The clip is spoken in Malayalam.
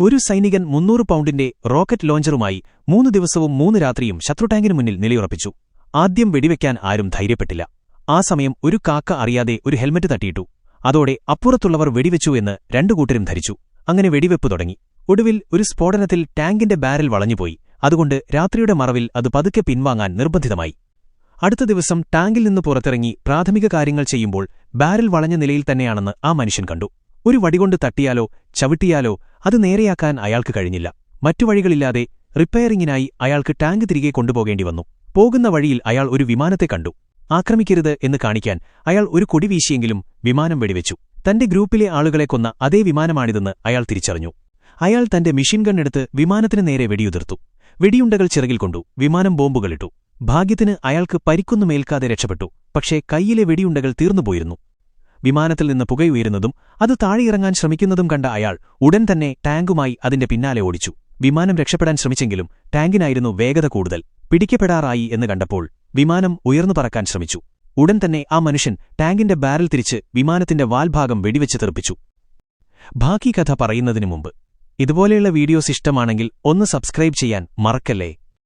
ഒരു സൈനികൻ മുന്നൂറ് പൗണ്ടിന്റെ റോക്കറ്റ് ലോഞ്ചറുമായി മൂന്ന് ദിവസവും മൂന്ന് രാത്രിയും ശത്രുടാങ്കിനു മുന്നിൽ നിലയുറപ്പിച്ചു. ആദ്യം വെടിവെക്കാൻ ആരും ധൈര്യപ്പെട്ടില്ല. ആ സമയം ഒരു കാക്ക അറിയാതെ ഒരു ഹെൽമറ്റ് തട്ടിയിട്ടു. അതോടെ അപ്പുറത്തുള്ളവർ വെടിവെച്ചു എന്ന് രണ്ടു കൂട്ടരും ധരിച്ചു. അങ്ങനെ വെടിവെപ്പ് തുടങ്ങി. ഒടുവിൽ ഒരു സ്ഫോടനത്തിൽ ടാങ്കിന്റെ ബാരൽ വളഞ്ഞുപോയി. അതുകൊണ്ട് രാത്രിയുടെ മറവിൽ അത് പതുക്കെ പിൻവാങ്ങാൻ നിർബന്ധിതമായി. അടുത്ത ദിവസം ടാങ്കിൽ നിന്ന് പുറത്തിറങ്ങി പ്രാഥമിക കാര്യങ്ങൾ ചെയ്യുമ്പോൾ ബാരൽ വളഞ്ഞ നിലയിൽ തന്നെയാണെന്ന് ആ മനുഷ്യൻ കണ്ടു. ഒരു വടികൊണ്ട് തട്ടിയാലോ ചവിട്ടിയാലോ അത് നേരെയാക്കാൻ അയാൾക്ക് കഴിഞ്ഞില്ല. മറ്റു വഴികളില്ലാതെ റിപ്പയറിംഗിനായി അയാൾക്ക് ടാങ്ക് തിരികെ കൊണ്ടുപോകേണ്ടി വന്നു. പോകുന്ന വഴിയിൽ അയാൾ ഒരു വിമാനത്തെ കണ്ടു. ആക്രമിക്കരുത് എന്ന് കാണിക്കാൻ അയാൾ ഒരു കൊടി വീശിയെങ്കിലും വിമാനം വെടിവെച്ചു. തന്റെ ഗ്രൂപ്പിലെ ആളുകളെ കൊന്ന അതേ വിമാനമാണിതെന്ന് അയാൾ തിരിച്ചറിഞ്ഞു. അയാൾ തന്റെ മെഷീൻ ഗണ്ണെടുത്ത് വിമാനത്തിന് നേരെ വെടിയുതിർത്തു. വെടിയുണ്ടകൾ ചിറകിൽ കൊണ്ടു വിമാനം ബോംബുകളിട്ടു. ഭാഗ്യത്തിന് അയാൾക്ക് പരിക്കൊന്നുമേൽക്കാതെ രക്ഷപ്പെട്ടു. പക്ഷേ കൈയിലെ വെടിയുണ്ടകൾ തീർന്നുപോയിരുന്നു. വിമാനത്തിൽ നിന്ന് പുകയുയരുന്നതും അത് താഴെയിറങ്ങാൻ ശ്രമിക്കുന്നതും കണ്ട അയാൾ ഉടൻ തന്നെ ടാങ്കുമായി അതിന്റെ പിന്നാലെ ഓടിച്ചു. വിമാനം രക്ഷപ്പെടാൻ ശ്രമിച്ചെങ്കിലും ടാങ്കിനായിരുന്നു വേഗത കൂടുതൽ. പിടിക്കപ്പെടാറായി എന്ന് കണ്ടപ്പോൾ വിമാനം ഉയർന്നു പറക്കാൻ ശ്രമിച്ചു. ഉടൻ തന്നെ ആ മനുഷ്യൻ ടാങ്കിന്റെ ബാരൽ തിരിച്ച് വിമാനത്തിന്റെ വാൽഭാഗം വെടിവെച്ച് തെറിപ്പിച്ചു. ബാക്കി കഥ പറയുന്നതിനു മുമ്പ്. ഇതുപോലെയുള്ള വീഡിയോസ് ഇഷ്ടമാണെങ്കിൽ ഒന്ന് സബ്സ്ക്രൈബ് ചെയ്യാൻ മറക്കല്ലേ?